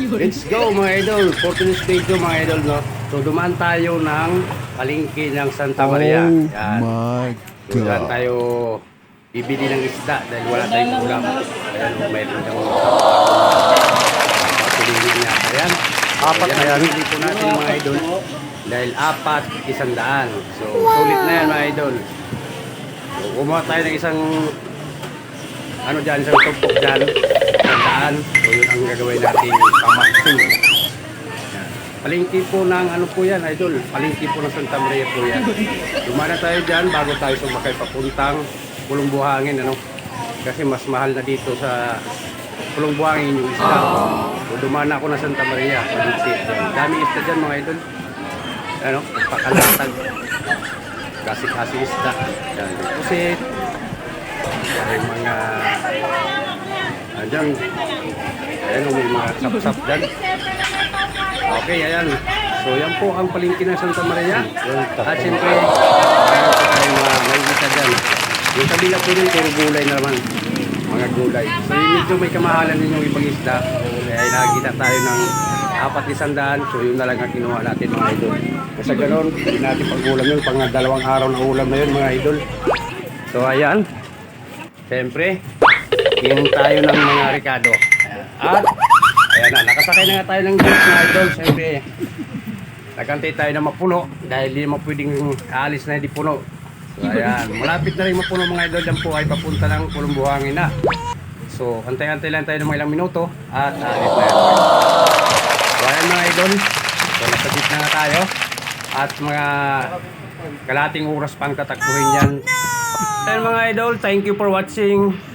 Let's go mga idol. For today's video mga idol, no? So dumaan tayo ng palengke ng Santa Maria. Oh Yan. my So, Dumaan God. tayo bibili ng isda dahil wala tayong ulam. Ayan, mayroon kang patuloy niya. Ayan. Apat na yan. Bili po natin mga idol. Dahil apat, isang daan. So, sulit na yan mga idol. So, kumuha tayo ng isang ano dyan, isang tumpok dyan. Isang daan. So, yun ang gagawin natin Palingki po ng ano po yan, idol. Palingki po ng Santa Maria po yan. Dumana tayo dyan bago tayo sumakay papuntang Pulong Buhangin, ano. Kasi mas mahal na dito sa Pulong Buhangin yung isda. So, dumana ako na Santa Maria, Palingki. Dami isda dyan mga idol. Ano, pakalatag. Kasi-kasi isda. Yan, pusit. Ayan, ayan may mga sap-sap dyan. Okay, ayan. So, yan po ang palingki ng Santa Maria. At siyempre, meron po tayong mga makikita dyan. Yung kabila po rin, puro gulay na naman. Mga gulay. So, yung medyo may kamahalan din yung ibang isda. Kaya nakikita tayo ng apat isang daan. So, yun na lang ang kinuha natin mga idol. Kasi ganoon, hindi natin pag-ulam yun. Pang dalawang araw na ulam na yun mga idol. So, ayan. Siyempre, yung tayo ng mga Ricardo. At, ayan na, nakasakay na nga tayo ng jeep mga idol. Siyempre, nagantay tayo na mapuno dahil di naman pwedeng aalis na hindi puno. So, ayan, malapit na rin mapuno mga idol. Yan po ay papunta ng pulong buhangin na. So, antay-antay lang tayo ng mga ilang minuto at aalis na yan. So, ayan mga idol. So, nasa jeep na nga tayo. At mga kalating oras pang tatakbuhin yan. Ayan mga idol, thank you for watching.